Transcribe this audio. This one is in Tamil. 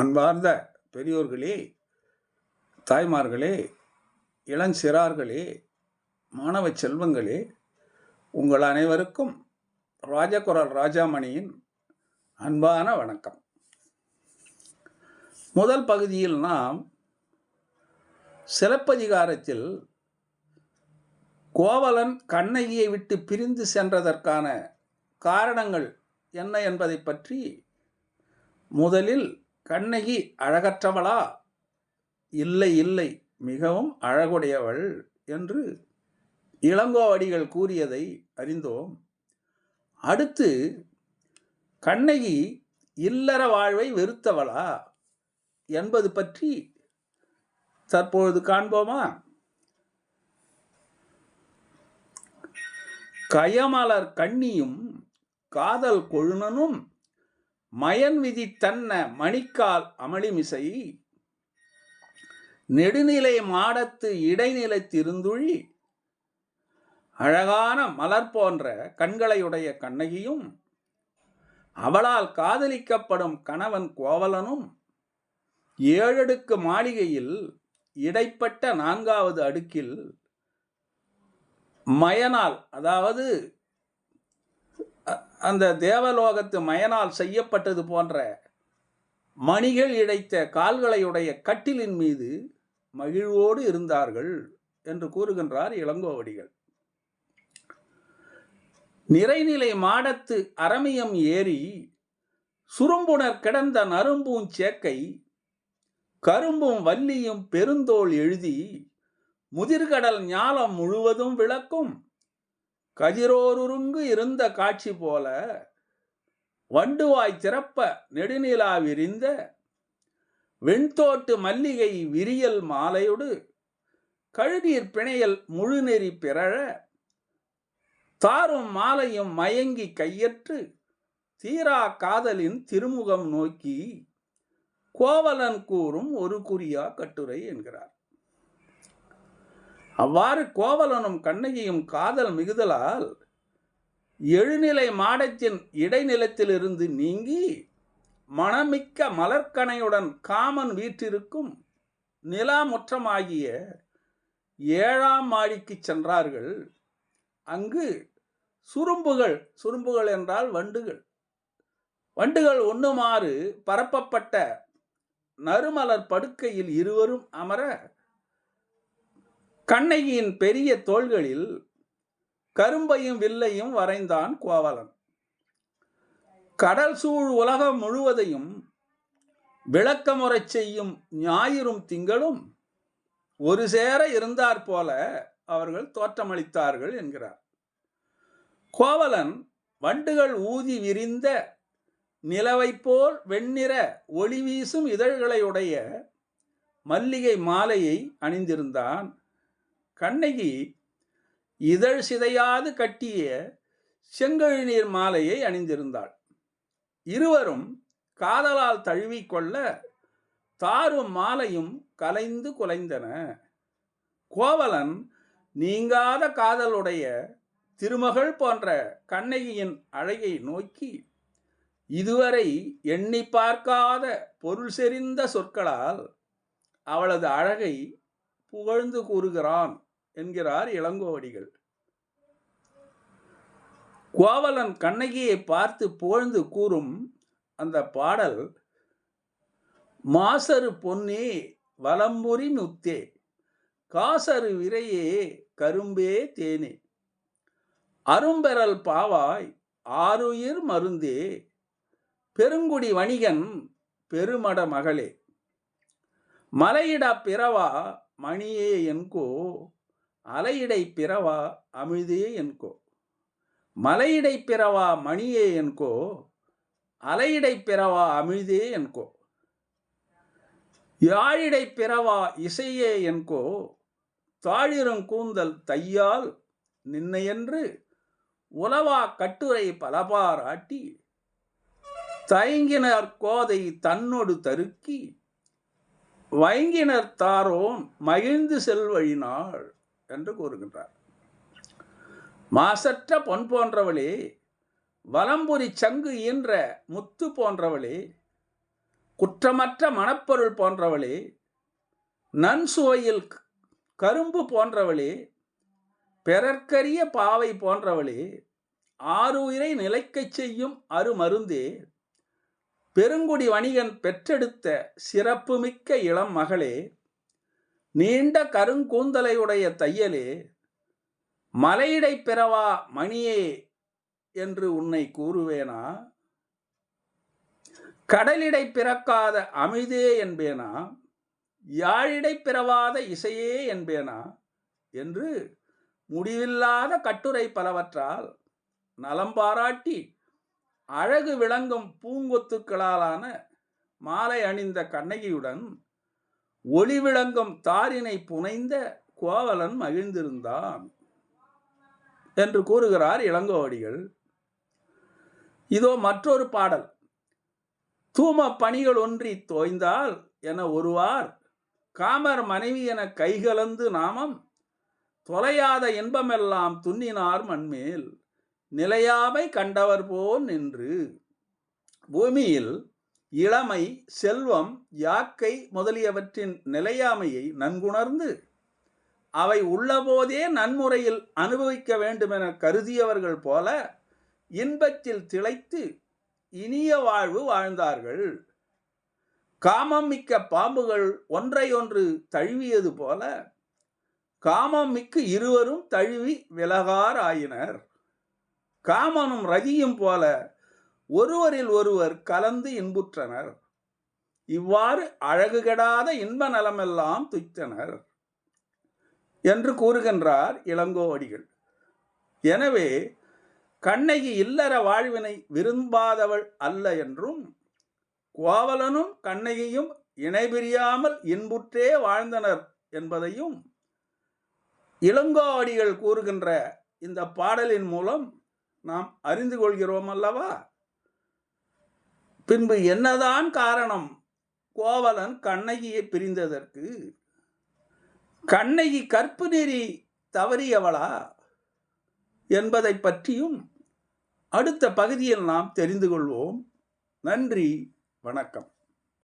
அன்பார்ந்த பெரியோர்களே தாய்மார்களே இளஞ்சிறார்களே மாணவ செல்வங்களே உங்கள் அனைவருக்கும் ராஜகுரல் ராஜாமணியின் அன்பான வணக்கம். முதல் பகுதியில் நாம் சிலப்பதிகாரத்தில் கோவலன் கண்ணகியை விட்டு பிரிந்து சென்றதற்கான காரணங்கள் என்ன என்பதை பற்றி முதலில் கண்ணகி அழகற்றவளா? இல்லை இல்லை மிகவும் அழகுடையவள் என்று இளங்கோவடிகள் கூறியதை அறிந்தோம். அடுத்து கண்ணகி இல்லற வாழ்வை வெறுத்தவளா என்பது பற்றி தற்பொழுது காண்போமா? கயமலர் கண்ணியும் காதல் கொழுனனும் மயன் விதி தன்ன மணிக்கால் அமளிமிசை. நெடுநிலை மாடத்து இடைநிலை திருந்துழி. அழகான மலர் போன்ற கண்களையுடைய கண்ணகியும். அவளால் காதலிக்கப்படும் கணவன் கோவலனும். ஏழடுக்கு மாளிகையில் இடைப்பட்ட நான்காவது அடுக்கில். மயனால் அதாவது அந்த தேவலோகத்து மயனால் செய்யப்பட்டது போன்ற மணிகள் இழைத்த கால்களையுடைய கட்டிலின் மீது மகிழ்வோடு இருந்தார்கள் என்று கூறுகின்றார் இளங்கோவடிகள். நிறைநிலை மாடத்து அரமியம் ஏறி சுரும்புணர் கிடந்த நரும்பும் சேக்கை கரும்பும் வள்ளியும் பெருந்தோல் எழுதி முதிர்கடல் ஞாலம் முழுவதும் விளக்கும். கதிரோருருங்கு இருந்த காட்சி போல வண்டுவாய் திறப்ப நெடுநிலா விரிந்த வெண்தோட்டு மல்லிகை விரியல் மாலையொடு கழுநீர் பிணையல் முழுநெறி பிறழ தாரும் மாலையும் மயங்கி கையற்று தீரா காதலின் திருமுகம் நோக்கி கோவலன் கூறும் ஒரு குறியா கட்டுரை என்கிறார். அவ்வாறு கோவலனும் கண்ணகியும் காதல் மிகுதலால் எழுநிலை மாடத்தின் இடைநிலத்திலிருந்து நீங்கி மணமிக்க மலர்கனையுடன் காமன் வீற்றிருக்கும் நிலாமுற்றமாகிய ஏழாம் மாடிக்கு சென்றார்கள். அங்கு சுரும்புகள் சுரும்புகள் என்றால் வண்டுகள். வண்டுகள் ஒன்றுமாறு பரப்பப்பட்ட நறுமலர் படுக்கையில் இருவரும் அமர கண்ணகியின் பெரிய தோள்களில் கரும்பையும் வில்லையும் வரைந்தான் கோவலன் கடல் சூழ் உலகம் முழுவதையும் விளக்கமுறச் செய்யும் ஞாயிறும் திங்களும் ஒரு சேர இருந்தாற் போல அவர்கள் தோற்றமளித்தார்கள் என்கிறார். கோவலன் வண்டுகள் ஊதி விரிந்த நிலவைப் போல் வெண்ணிற ஒளி வீசும் இதழ்களையுடைய மல்லிகை மாலையை அணிந்திருந்தான். கண்ணகி இதழ் சிதையாது கட்டிய செங்கழுநீர் மாலையை அணிந்திருந்தாள். இருவரும் காதலால் தழுவிக்கொள்ள தாரும் மாலையும் கலைந்து குலைந்தன. கோவலன் நீங்காத காதலுடைய திருமகள் போன்ற கண்ணகியின் அழகை நோக்கி இதுவரை எண்ணி பார்க்காத பொருள் செறிந்த சொற்களால் அவளது அழகை புகழ்ந்து கூறுகிறான். என்கிறார் இளங்கோவடிகள். கோவலன் கண்ணகியை பார்த்து புகழ்ந்து கூறும் அந்த பாடல் மாசரு பொன்னே வலம்புரி முத்தே காசரு விரையே கரும்பே தேனே அரும்பெறல் பாவாய் ஆருயிர் மருந்தே பெருங்குடி வணிகன் பெருமட மகளே மலையிடா பிறவா மணியே என்கோ அலையிடை பிறவா அமிழ்தே என்கோ? மலையிடை பிறவா மணியே என்கோ? அலையிடை பிறவா அமிழ்தே என்கோ? யாழிடை பிறவா இசையே என்கோ? தாழிருங் கூந்தல் தையால் நின்னையென்று உலவா கட்டுரை பலபாராட்டி தயங்கினர் கோதை தன்னொடு தருக்கி வைங்கினர் தாரோன் மகிழ்ந்து செல்வழினாள் என்று கூறுகின்றார். மாசற்ற பொன் போன்றவளே வலம்புரி சங்கு ஈன்ற முத்து போன்றவளே குற்றமற்ற மணப்பொருள் போன்றவளே நன்சுவையில் கரும்பு போன்றவளே பிறர்க்கரிய பாவை போன்றவளே ஆறுயிரை நிலைக்கச் செய்யும் அருமருந்தே பெருங்குடி வணிகன் பெற்றெடுத்த சிறப்புமிக்க இளம் மகளே நீண்ட கருங்கூந்தலையுடைய தையலே மலையிடை பிறவா மணியே என்று உன்னை கூறுவேனா? கடலிடை பிறக்காத அமிதே என்பேனா? யாழிடை பிறவாத இசையே என்பேனா? என்று முடிவில்லாத கட்டுரை பலவற்றால் நலம் பாராட்டி அழகு விளங்கும் பூங்கொத்துக்களாலான மாலை அணிந்த கண்ணகியுடன் ஒளி விளங்கும் தாரினை புனைந்த கோவலன் மகிழ்ந்திருந்தான் என்று கூறுகிறார் இளங்கோவடிகள். இதோ மற்றொரு பாடல். தூம பணிகள் ஒன்றி தோய்ந்தால் என ஒருவார் காமர் மனைவி என கைகலந்து நாமம் தொலையாத இன்பமெல்லாம் துண்ணினார் மண்மேல் நிலையாமை கண்டவர் போல் நின்று பூமியில் இளமை செல்வம் யாக்கை முதலியவற்றின் நிலையாமையை நன்குணர்ந்து அவை உள்ளபோதே நன்முறையில் அனுபவிக்க வேண்டுமென கருதியவர்கள் போல இன்பத்தில் திளைத்து இனிய வாழ்வு வாழ்ந்தார்கள். காமம் மிக்க பாம்புகள் ஒன்றையொன்று தழுவியது போல காமம் மிக்க இருவரும் தழுவி விலகார் ஆயினர் காமனும் ரதியும் போல ஒருவரில் ஒருவர் கலந்து இன்புற்றனர். இவ்வாறு அழகு கெடாத இன்ப நலமெல்லாம் துய்த்தனர் என்று கூறுகின்றார் இளங்கோவடிகள். எனவே கண்ணகி இல்லற வாழ்வினை விரும்பாதவள் அல்ல என்றும் கோவலனும் கண்ணகியும் இணைபிரியாமல் இன்புற்றே வாழ்ந்தனர் என்பதையும் இளங்கோவடிகள் கூறுகின்ற இந்த பாடலின் மூலம் நாம் அறிந்து கொள்கிறோம் அல்லவா? பின்பு என்னதான் காரணம்? கோவலன் கண்ணகியை பிரிந்ததற்கு. கண்ணகி கற்பு நெறி தவறியவளா? என்பதை பற்றியும் அடுத்த பகுதியில் நாம் தெரிந்து கொள்வோம். நன்றி வணக்கம்.